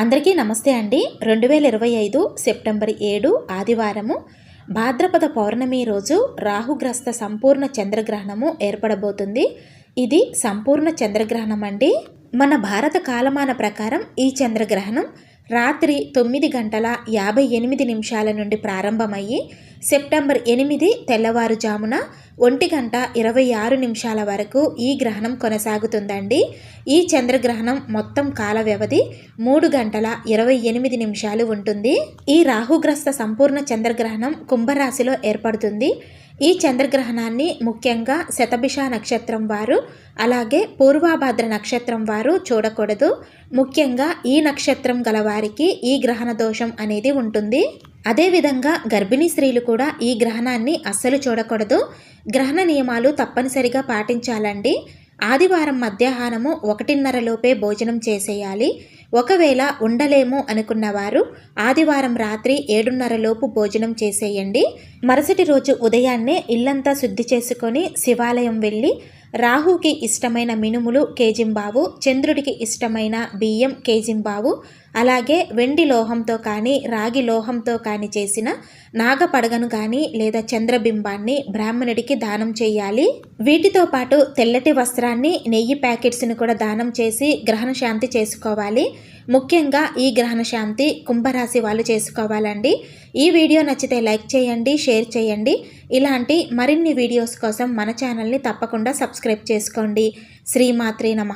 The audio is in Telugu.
అందరికీ నమస్తే అండి. రెండు వేల ఇరవై ఐదు సెప్టెంబర్ ఏడు ఆదివారము భాద్రపద పౌర్ణమి రోజు రాహుగ్రస్త సంపూర్ణ చంద్రగ్రహణము ఏర్పడబోతుంది. ఇది సంపూర్ణ చంద్రగ్రహణం అండి మన భారత కాలమాన ప్రకారం ఈ చంద్రగ్రహణం రాత్రి తొమ్మిది గంటల యాభై ఎనిమిది నిమిషాల నుండి ప్రారంభమయ్యి సెప్టెంబర్ ఎనిమిది తెల్లవారుజామున ఒంటి గంట ఇరవై ఆరు నిమిషాల వరకు ఈ గ్రహణం కొనసాగుతుందండి. ఈ చంద్రగ్రహణం మొత్తం కాల వ్యవధి మూడు గంటల ఇరవై ఎనిమిది నిమిషాలు ఉంటుంది. ఈ రాహుగ్రస్త సంపూర్ణ చంద్రగ్రహణం కుంభరాశిలో ఏర్పడుతుంది. ఈ చంద్రగ్రహణాన్ని ముఖ్యంగా శతభిష నక్షత్రం వారు అలాగే పూర్వాభాద్ర నక్షత్రం వారు చూడకూడదు. ముఖ్యంగా ఈ నక్షత్రం గలవారికి ఈ గ్రహణ దోషం అనేది ఉంటుంది. అదేవిధంగా గర్భిణీ స్త్రీలు కూడా ఈ గ్రహణాన్ని అస్సలు చూడకూడదు. గ్రహణ నియమాలు తప్పనిసరిగా పాటించాలండి. ఆదివారం మధ్యాహ్నము ఒకటిన్నరలోపే భోజనం చేసేయాలి. ఒకవేళ ఉండలేము అనుకున్నవారు ఆదివారం రాత్రి ఏడున్నర లోపు భోజనం చేసేయండి. మరుసటి రోజు ఉదయాన్నే ఇల్లంతా శుద్ధి చేసుకొని శివాలయం వెళ్ళి రాహుకి ఇష్టమైన మినుములు కేజింబావు చంద్రుడికి ఇష్టమైన బియ్యం కేజింబావు అలాగే వెండి లోహంతో కానీ రాగి లోహంతో కానీ చేసిన నాగపడగను కానీ లేదా చంద్రబింబాన్ని బ్రాహ్మణుడికి దానం చేయాలి. వీటితో పాటు తెల్లటి వస్త్రాన్ని నెయ్యి ప్యాకెట్స్ని కూడా దానం చేసి గ్రహణ శాంతి చేసుకోవాలి. ముఖ్యంగా ఈ గ్రహణ శాంతి కుంభరాశి వాళ్ళు చేసుకోవాలండి. ఈ వీడియో నచ్చితే లైక్ చేయండి షేర్ చేయండి. ఇలాంటి మరిన్ని వీడియోస్ కోసం మన ఛానల్ని తప్పకుండా సబ్స్క్రైబ్ చేసుకోండి. శ్రీమాత్రే నమ.